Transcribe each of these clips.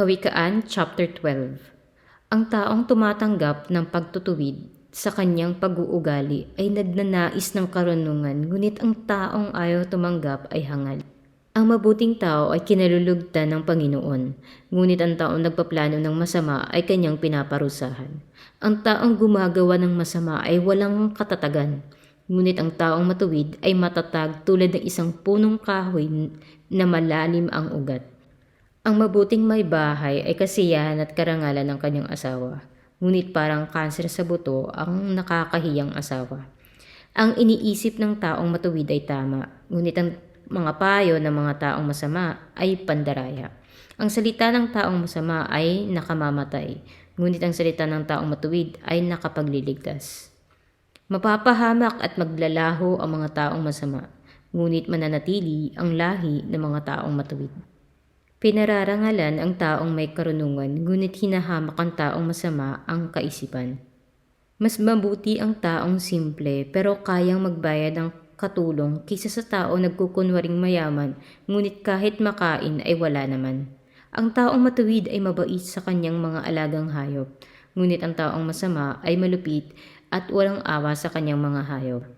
Kawikaan Chapter 12 Ang taong tumatanggap ng pagtutuwid sa kanyang pag-uugali ay nagnanais ng karunungan, ngunit ang taong ayaw tumanggap ay hangal. Ang mabuting tao ay kinalulugtan ng Panginoon, ngunit ang taong nagpaplano ng masama ay kanyang pinaparusahan. Ang taong gumagawa ng masama ay walang katatagan, ngunit ang taong matuwid ay matatag tulad ng isang punong kahoy na malalim ang ugat. Ang mabuting may bahay ay kasiyahan at karangalan ng kanyang asawa, ngunit parang kanser sa buto ang nakakahiyang asawa. Ang iniisip ng taong matuwid ay tama, ngunit ang mga payo ng mga taong masama ay pandaraya. Ang salita ng taong masama ay nakamamatay, ngunit ang salita ng taong matuwid ay nakapagliligtas. Mapapahamak at maglalaho ang mga taong masama, ngunit mananatili ang lahi ng mga taong matuwid. Pinararangalan ang taong may karunungan, ngunit hinahamak ang taong masama ang kaisipan. Mas mabuti ang taong simple pero kayang magbayad ng katulong kaysa sa tao nagkukunwaring mayaman, ngunit kahit makain ay wala naman. Ang taong matuwid ay mabait sa kanyang mga alagang hayop, ngunit ang taong masama ay malupit at walang awa sa kanyang mga hayop.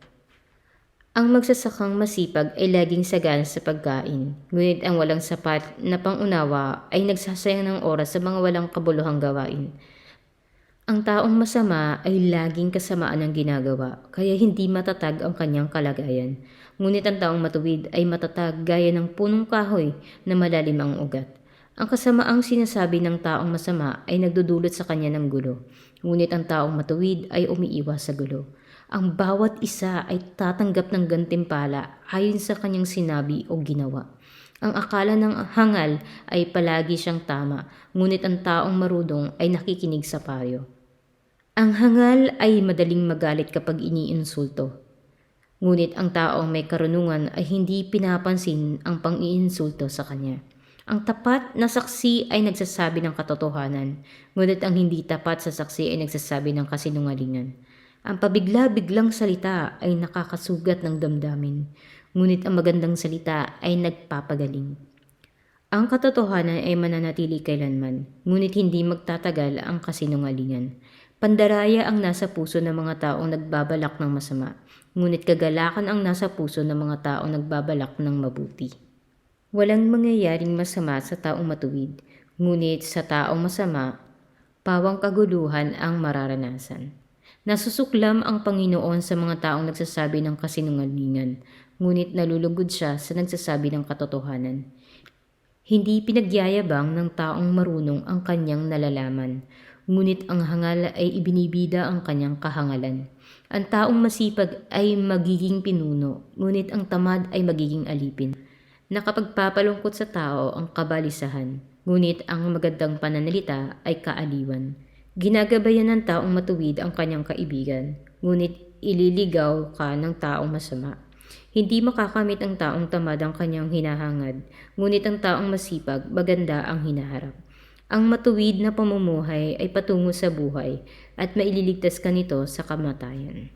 Ang magsasakang masipag ay laging sagana sa pagkain, ngunit ang walang sapat na pangunawa ay nagsasayang ng oras sa mga walang kabuluhang gawain. Ang taong masama ay laging kasamaan ng ginagawa, kaya hindi matatag ang kanyang kalagayan. Ngunit ang taong matuwid ay matatag gaya ng punong kahoy na malalim ang ugat. Ang kasamaang sinasabi ng taong masama ay nagdudulot sa kanya ng gulo, ngunit ang taong matuwid ay umiiwas sa gulo. Ang bawat isa ay tatanggap ng gantimpala ayon sa kanyang sinabi o ginawa. Ang akala ng hangal ay palagi siyang tama, ngunit ang taong marudong ay nakikinig sa payo. Ang hangal ay madaling magalit kapag iniinsulto. Ngunit ang taong may karunungan ay hindi pinapansin ang pang-iinsulto sa kanya. Ang tapat na saksi ay nagsasabi ng katotohanan, ngunit ang hindi tapat sa saksi ay nagsasabi ng kasinungalingan. Ang pabigla-biglang salita ay nakakasugat ng damdamin, ngunit ang magandang salita ay nagpapagaling. Ang katotohanan ay mananatili kailanman, ngunit hindi magtatagal ang kasinungalingan. Pandaraya ang nasa puso ng mga taong nagbabalak ng masama, ngunit kagalakan ang nasa puso ng mga taong nagbabalak ng mabuti. Walang mangyayaring masama sa taong matuwid, ngunit sa taong masama, pawang kaguluhan ang mararanasan. Nasusuklam ang Panginoon sa mga taong nagsasabi ng kasinungalingan, ngunit nalulugod siya sa nagsasabi ng katotohanan. Hindi pinagyayabang ng taong marunong ang kanyang nalalaman, ngunit ang hangal ay ibinibida ang kanyang kahangalan. Ang taong masipag ay magiging pinuno, ngunit ang tamad ay magiging alipin. Nakapagpapalungkot sa tao ang kabalisahan, ngunit ang magandang pananalita ay kaaliwan. Ginagabayan ng taong matuwid ang kanyang kaibigan, ngunit ililigaw ka ng taong masama. Hindi makakamit ang taong tamad ang kanyang hinahangad, ngunit ang taong masipag, maganda ang hinaharap. Ang matuwid na pamumuhay ay patungo sa buhay at maililigtas ka nito sa kamatayan.